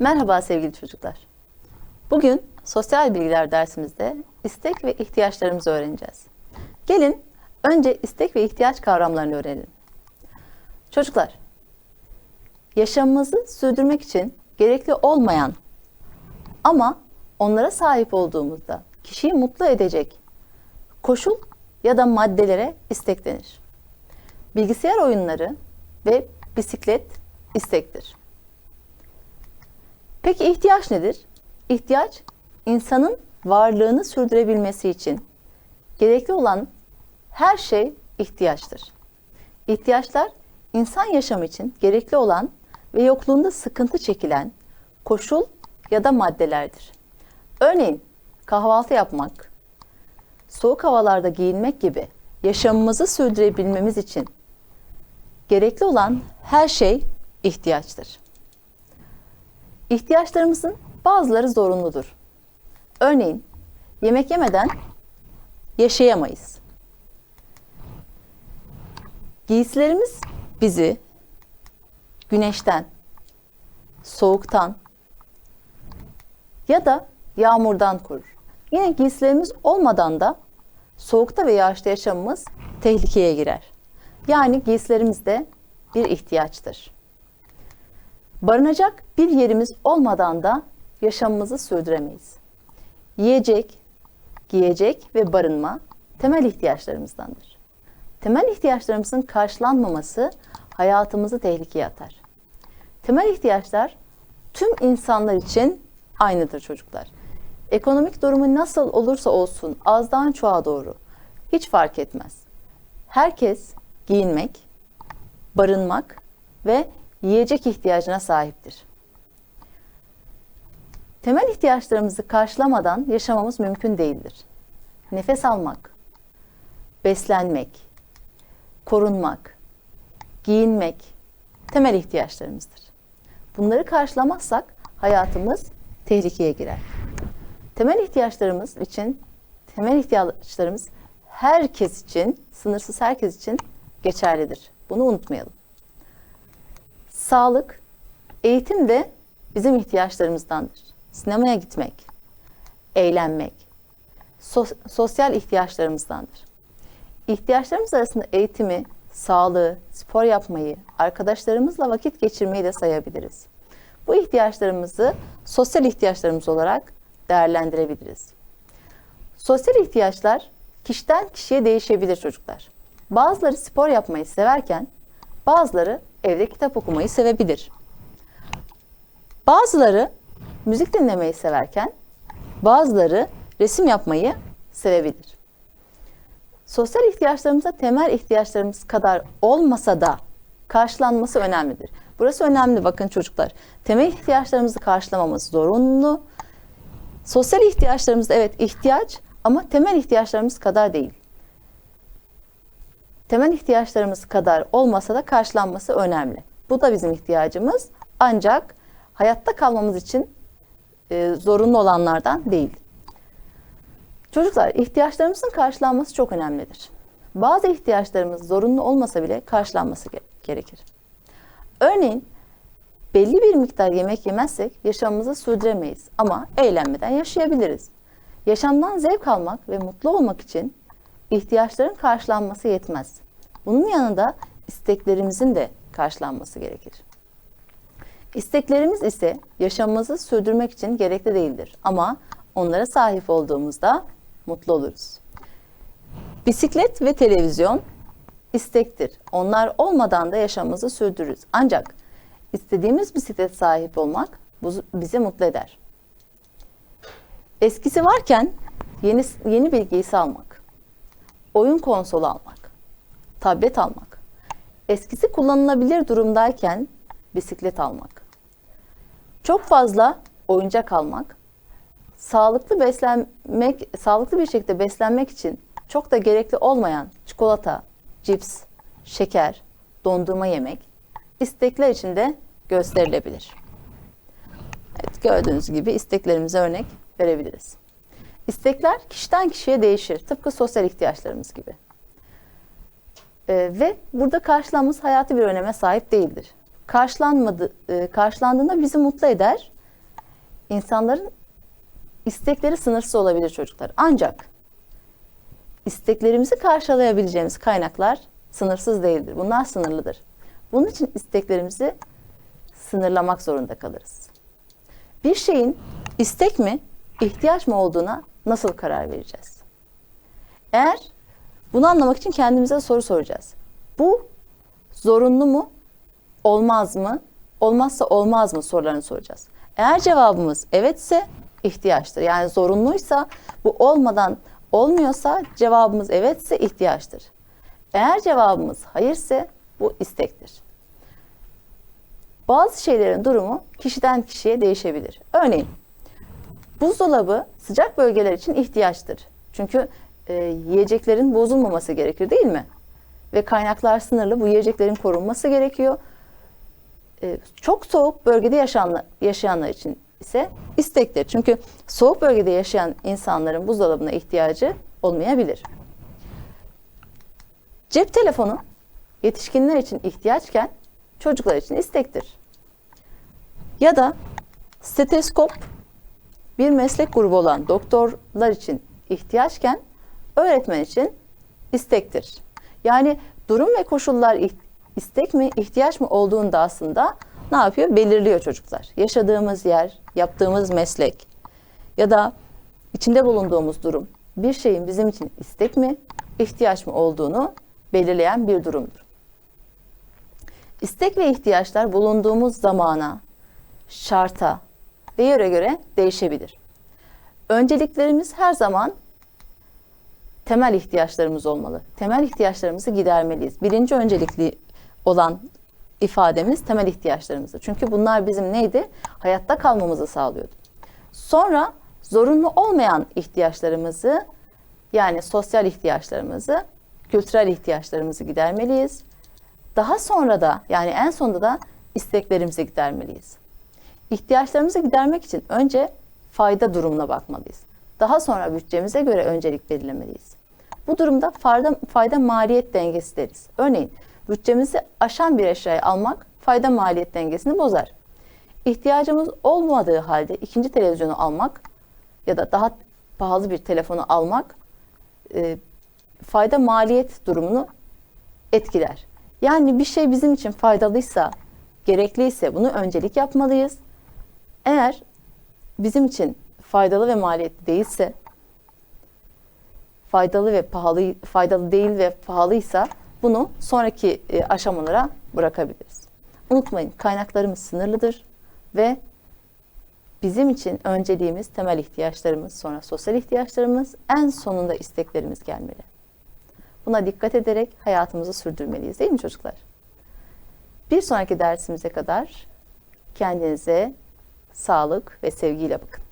Merhaba sevgili çocuklar. Bugün sosyal bilgiler dersimizde istek ve ihtiyaçlarımızı öğreneceğiz. Gelin önce istek ve ihtiyaç kavramlarını öğrenelim. Çocuklar, yaşamımızı sürdürmek için gerekli olmayan ama onlara sahip olduğumuzda kişiyi mutlu edecek koşul ya da maddelere istek denir. Bilgisayar oyunları ve bisiklet istektir. Peki ihtiyaç nedir? İhtiyaç insanın varlığını sürdürebilmesi için gerekli olan her şey ihtiyaçtır. İhtiyaçlar insan yaşamı için gerekli olan ve yokluğunda sıkıntı çekilen koşul ya da maddelerdir. Örneğin kahvaltı yapmak, soğuk havalarda giyinmek gibi yaşamımızı sürdürebilmemiz için gerekli olan her şey ihtiyaçtır. İhtiyaçlarımızın bazıları zorunludur. Örneğin yemek yemeden yaşayamayız. Giysilerimiz bizi güneşten, soğuktan ya da yağmurdan korur. Yine giysilerimiz olmadan da soğukta ve yağışta yaşamımız tehlikeye girer. Yani giysilerimiz de bir ihtiyaçtır. Barınacak bir yerimiz olmadan da yaşamımızı sürdüremeyiz. Yiyecek, giyecek ve barınma temel ihtiyaçlarımızdandır. Temel ihtiyaçlarımızın karşılanmaması hayatımızı tehlikeye atar. Temel ihtiyaçlar tüm insanlar için aynıdır çocuklar. Ekonomik durumu nasıl olursa olsun azdan çoğa doğru hiç fark etmez. Herkes giyinmek, barınmak ve yiyecek ihtiyacına sahiptir. Temel ihtiyaçlarımızı karşılamadan yaşamamız mümkün değildir. Nefes almak, beslenmek, korunmak, giyinmek temel ihtiyaçlarımızdır. Bunları karşılamazsak hayatımız tehlikeye girer. Temel ihtiyaçlarımız için, temel ihtiyaçlarımız herkes için, sınırsız herkes için geçerlidir. Bunu unutmayalım. Sağlık, eğitim de bizim ihtiyaçlarımızdandır. Sinemaya gitmek, eğlenmek, sos- sosyal ihtiyaçlarımızdandır. İhtiyaçlarımız arasında eğitimi, sağlığı, spor yapmayı, arkadaşlarımızla vakit geçirmeyi de sayabiliriz. Bu ihtiyaçlarımızı sosyal ihtiyaçlarımız olarak değerlendirebiliriz. Sosyal ihtiyaçlar kişiden kişiye değişebilir çocuklar. Bazıları spor yapmayı severken bazıları evde kitap okumayı sevebilir. Bazıları müzik dinlemeyi severken bazıları resim yapmayı sevebilir. Sosyal ihtiyaçlarımıza temel ihtiyaçlarımız kadar olmasa da karşılanması önemlidir. Burası önemli bakın çocuklar. Temel ihtiyaçlarımızı karşılamamız zorunlu. Sosyal ihtiyaçlarımız evet ihtiyaç ama temel ihtiyaçlarımız kadar değil. Temel ihtiyaçlarımız kadar olmasa da karşılanması önemli. Bu da bizim ihtiyacımız. Ancak hayatta kalmamız için e, zorunlu olanlardan değil. Çocuklar ihtiyaçlarımızın karşılanması çok önemlidir. Bazı ihtiyaçlarımız zorunlu olmasa bile karşılanması ge- gerekir. Örneğin belli bir miktar yemek yemezsek yaşamımızı sürdüremeyiz ama eğlenmeden yaşayabiliriz. Yaşamdan zevk almak ve mutlu olmak için ihtiyaçların karşılanması yetmez. Bunun yanında isteklerimizin de karşılanması gerekir. İsteklerimiz ise yaşamımızı sürdürmek için gerekli değildir ama onlara sahip olduğumuzda mutlu oluruz. Bisiklet ve televizyon istektir. Onlar olmadan da yaşamımızı sürdürürüz. Ancak istediğimiz bisiklet sahip olmak bizi mutlu eder. Eskisi varken yeni yeni bir giysi almak, oyun konsolu almak, tablet almak, eskisi kullanılabilir durumdayken bisiklet almak, çok fazla oyuncak almak, sağlıklı beslenmek, sağlıklı bir şekilde beslenmek için çok da gerekli olmayan çikolata, cips, şeker, dondurma yemek istekler için de gösterilebilir. Evet, gördüğünüz gibi isteklerimize örnek verebiliriz. İstekler kişiden kişiye değişir. Tıpkı sosyal ihtiyaçlarımız gibi. Ee, ve burada karşılanması hayati bir öneme sahip değildir. Karşılanmadı, e, karşılandığında bizi mutlu eder insanların istekleri sınırsız olabilir çocuklar. Ancak isteklerimizi karşılayabileceğimiz kaynaklar sınırsız değildir. Bunlar sınırlıdır. Bunun için isteklerimizi sınırlamak zorunda kalırız. Bir şeyin istek mi, ihtiyaç mı olduğuna nasıl karar vereceğiz? Eğer bunu anlamak için kendimize soru soracağız. Bu zorunlu mu, olmaz mı, olmazsa olmaz mı sorularını soracağız. Eğer cevabımız evetse ihtiyaçtır. Yani zorunluysa bu olmadan olmuyorsa cevabımız evetse ihtiyaçtır. Eğer cevabımız hayırse bu istektir. Bazı şeylerin durumu kişiden kişiye değişebilir. Örneğin buzdolabı sıcak bölgeler için ihtiyaçtır. Çünkü e, yiyeceklerin bozulmaması gerekir değil mi? Ve kaynaklar sınırlı bu yiyeceklerin korunması gerekiyor. E, çok soğuk bölgede yaşayanlar, yaşayanlar için ise istektir. Çünkü soğuk bölgede yaşayan insanların buzdolabına ihtiyacı olmayabilir. Cep telefonu yetişkinler için ihtiyaçken çocuklar için istektir. Ya da steteskop bir meslek grubu olan doktorlar için ihtiyaçken öğretmen için istektir. Yani durum ve koşullar istek mi, ihtiyaç mı olduğunda aslında ne yapıyor? Belirliyor çocuklar. Yaşadığımız yer, yaptığımız meslek ya da içinde bulunduğumuz durum bir şeyin bizim için istek mi, ihtiyaç mı olduğunu belirleyen bir durumdur. İstek ve ihtiyaçlar bulunduğumuz zamana, şarta ve yere göre değişebilir. Önceliklerimiz her zaman temel ihtiyaçlarımız olmalı. Temel ihtiyaçlarımızı gidermeliyiz. Birinci öncelikli olan ifademiz temel ihtiyaçlarımızdı. Çünkü bunlar bizim neydi? Hayatta kalmamızı sağlıyordu. Sonra zorunlu olmayan ihtiyaçlarımızı yani sosyal ihtiyaçlarımızı, kültürel ihtiyaçlarımızı gidermeliyiz. Daha sonra da yani en sonunda da isteklerimizi gidermeliyiz. İhtiyaçlarımızı gidermek için önce fayda durumuna bakmalıyız. Daha sonra bütçemize göre öncelik belirlemeliyiz. Bu durumda fayda, fayda maliyet dengesi deriz. Örneğin bütçemizi aşan bir eşyayı almak fayda maliyet dengesini bozar. İhtiyacımız olmadığı halde ikinci televizyonu almak ya da daha pahalı bir telefonu almak e, fayda maliyet durumunu etkiler. Yani bir şey bizim için faydalıysa, gerekliyse bunu öncelik yapmalıyız. Eğer bizim için faydalı ve maliyetli değilse, faydalı ve pahalı faydalı değil ve pahalıysa bunu sonraki e, aşamalara bırakabiliriz. Unutmayın kaynaklarımız sınırlıdır ve bizim için önceliğimiz temel ihtiyaçlarımız, sonra sosyal ihtiyaçlarımız, en sonunda isteklerimiz gelmeli. Buna dikkat ederek hayatımızı sürdürmeliyiz değil mi çocuklar? Bir sonraki dersimize kadar kendinize sağlık ve sevgiyle bakın.